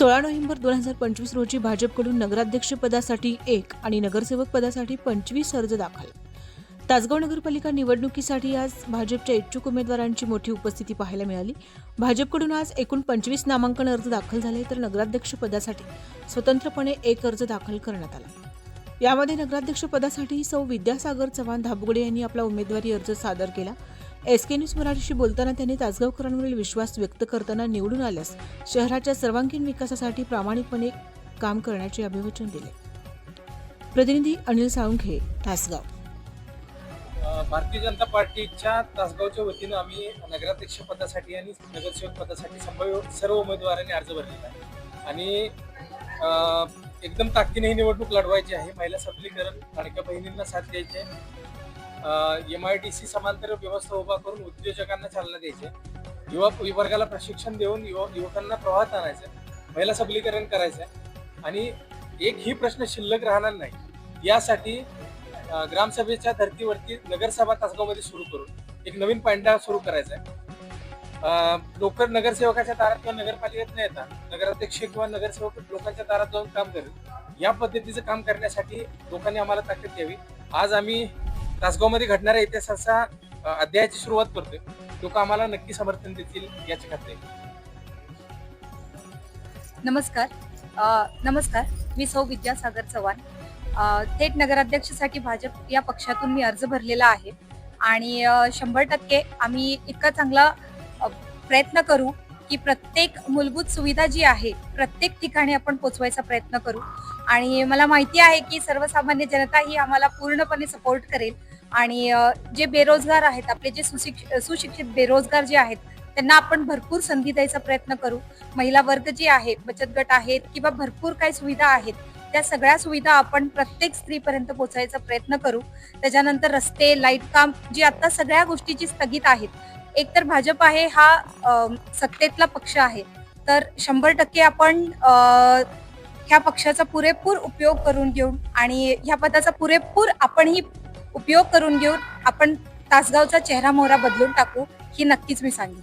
सोळा नोव्हेंबर दोन हजार पंचवीस रोजी भाजपकडून नगराध्यक्ष पदासाठी एक आणि नगरसेवक पदासाठी पंचवीस अर्ज दाखल. तासगाव नगरपालिका निवडणुकीसाठी आज भाजपच्या इच्छुक उमेदवारांची मोठी उपस्थिती पाहायला मिळाली. भाजपकडून आज एकूण पंचवीस नामांकन अर्ज दाखल झाले तर नगराध्यक्ष पदासाठी स्वतंत्रपणे एक अर्ज दाखल करण्यात आला. यामध्ये नगराध्यक्ष पदासाठी सौ विद्यासागर चव्हाण धाबगुडे यांनी आपला उमेदवारी अर्ज सादर केला. एस के न्यूज मराठीशी बोलताना त्यांनी तासगावकरांवरील विश्वास व्यक्त करताना निवडून आल्यास शहराच्या सर्वांगीण विकासासाठी प्रामाणिकपणे काम करण्याचे अभिवचन दिले. प्रतिनिधी अनिल साळुंखे तासगाव. भारतीय जनता पार्टीच्या तासगावच्या वतीनं आम्ही नगराध्यक्ष पदासाठी आणि नगरसेवक पदासाठी संभाव्य सर्व उमेदवारांनी अर्ज भरलेला आहे. आणि एकदम ताकदीने ही निवडणूक लढवायची आहे. महिला सबलीकरण लाडक्या बहिणींना साथ द्यायची आहे. एम आय डी सी समांतर व्यवस्था उभा करून उद्योजकांना चालना द्यायची. युवा विवर्गाला प्रशिक्षण देऊन युवा युवकांना प्रवाहात आणायचं. आहे. महिला सबलीकरण करायचं. आहे आणि एकही प्रश्न शिल्लक राहणार नाही. यासाठी ग्रामसभेच्या धर्तीवरती नगरसभा तासगावमध्ये सुरू करून एक नवीन पांडा सुरू करायचा आहे अ, लोक नगरसेवकाच्या दारात किंवा नगरपालिकेत न येता नगराध्यक्ष किंवा नगरसेवक लोकांच्या दारात जाऊन काम करेल. या पद्धतीचं काम करण्यासाठी लोकांनी आम्हाला ताकद द्यावी. आज आम्ही तासगावमध्ये घडणाऱ्या इतिहासाचा अध्यायाची सुरुवात करतोय. लोक आम्हाला नक्की समर्थन देतील याची खात्री नमस्कार. नमस्कार. मी सौ विद्यासागर चव्हाण. थेट नगराध्यक्षसाठी भाजप या पक्षातून मी अर्ज भरलेला आहे. आणि शंभर टक्के आम्ही इतका चांगला प्रयत्न करू की प्रत्येक मूलभूत सुविधा जी आहे प्रत्येक ठिकाणी आपण पोचवायचा प्रयत्न करू. आणि मला माहिती आहे की सर्वसामान्य जनता ही आम्हाला पूर्णपणे सपोर्ट करेल. आणि जे बेरोजगार आहेत आपले जे सुशिक्षित सुशिक्षित बेरोजगार जे आहेत त्यांना आपण भरपूर संधी द्यायचा प्रयत्न करू. महिला वर्ग जे आहे बचत गट आहेत किंवा भरपूर काही सुविधा आहेत त्या सगळ्या सुविधा आपण प्रत्येक स्त्रीपर्यंत पोहोचायचा प्रयत्न करू. त्याच्यानंतर रस्ते लाइट काम जी आता सगळ्या गोष्टीची स्थगित आहेत एकतर भाजप आहे हा सत्तेतला पक्ष आहे. तर शंभर टक्के आपण ह्या पक्षाचा पुरेपूर उपयोग करून घेऊन आणि ह्या पदाचा पुरेपूर आपणही उपयोग करून घेऊन आपण तासगावचा चेहरा मोहरा बदलून टाकू ही नक्कीच मी सांगेन.